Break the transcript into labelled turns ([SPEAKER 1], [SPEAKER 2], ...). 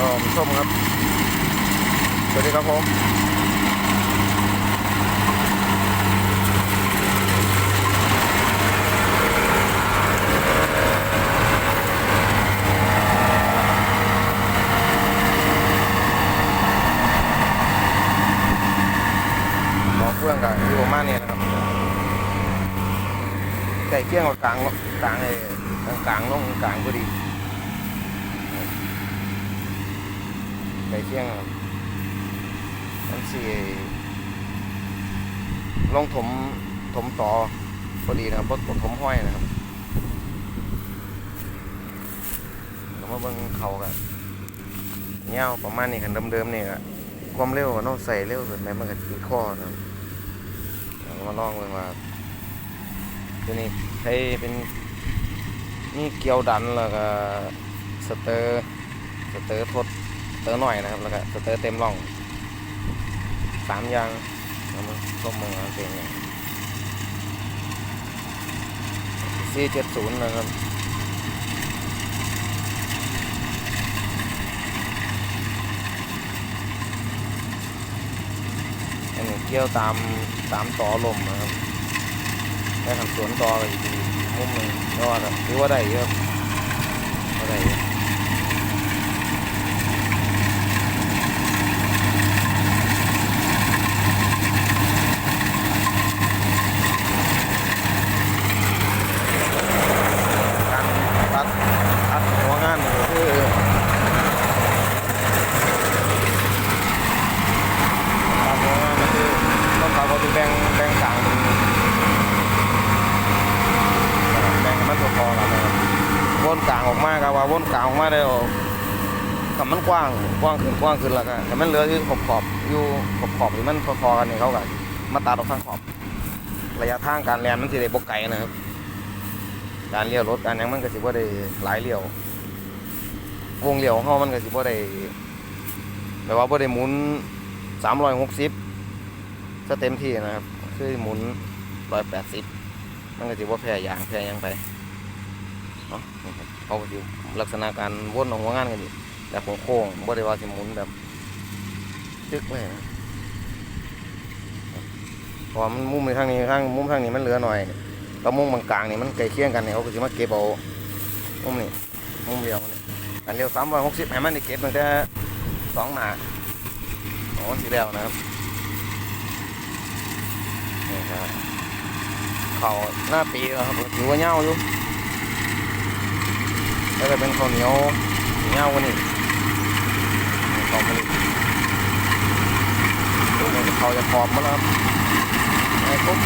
[SPEAKER 1] ก็ชมครับ สวัสดีครับผมหมอเครื่องกับอยู่ประมาณนี้นะครับไก่เคี่ยงกับกลางกลางไอ้กลางลงกลางพอดี ไก่เคี่ยงครับมันสี่ลงถมถมต่อพอดีนะครับรถถมห้อยนะครับแล้วมาเบิ่งเขากันเงี้ยประมาณนี้กันเดิมๆนี่ก็ความเร็วก็ต้องใส่เร็วเกินไปมันก็ตีข้อนะครับมาลองเบิ่งว่าตัวนี้ใช้เป็นนี่เกียวดันแล้วก็สเตอร์สเตอร์ทด เตอร์หน่อยนะครับ แล้วก็สเตอร์เต็มร่องสามอย่างแล้วมันส้มมือมันเป็นไงซีเจ็ดศูนย์นะครับอันนี้เกี่ยวตามตามต่อลมนะครับได้ทำสวนต่อไปอีกมุมหนึ่งก็ว่าแบบถือว่าได้เยอะก็ได้เยอะการตัดตัดหัวงานนี่ก็คือ ตามหัวงานก็คือต้นเขาก็จะแบ่งแบ่งกลางเป็นแบ่งให้มันพอๆกันนะครับ วนกลางออกมาก็ว่าวนกลางออกมาได้ถ้ามันกว้างกว้างขึ้นกว้างขึ้นแล้วก็แต่มันเหลืออยู่ขอบขอบอยู่ขอบขอบที่มันพอๆกันนี่เขาก็มาตัดออกข้างขอบ ระยะทางการแล่นมันสิได้บ่ไกลนะครับการเลี้ยวรถการยังมันก็สิบ่ได้หลายเลี้ยววงเลี้ยวของเฮามันก็สิบ่ได้แบบว่าบ่ได้หมุนสามร้อยหกสิบถ้าเต็มที่นะครับ คือหมุนร้อยแปดสิบมันก็จะว่าแพร่ยางแพร่ยังไป เนาะนี่ครับเขาก็อยู่ลักษณะการวนของหัวงานกันอยู่แบบโค้งๆบ่ได้ว่าสิหมุนแบบตึกเลยนะพราะว่ามันมุมในทางนี้ทางมุมทางนี้มันเหลือหน่อยแล้วมุมบางกลางนี่มันใกลเคียงกันเนี่ยเขาก็จะมาเก็บเอามุมนี้มุมเดียวนี่อันเดียวสามร้อยหกสิบให้มันได้เก็บตั้งแต่สองหน้าโอ้สีแล้วนะครับนี่ครับเขาหน้าปีแล้วครับถือว่าเงาอยู่ แล้วก็เป็นข้าวเหนียวเงากว่านี่ข้าวผลิตตัวนี้เขาจะพร้อมมาแล้วครับไอ้ปุ๊บ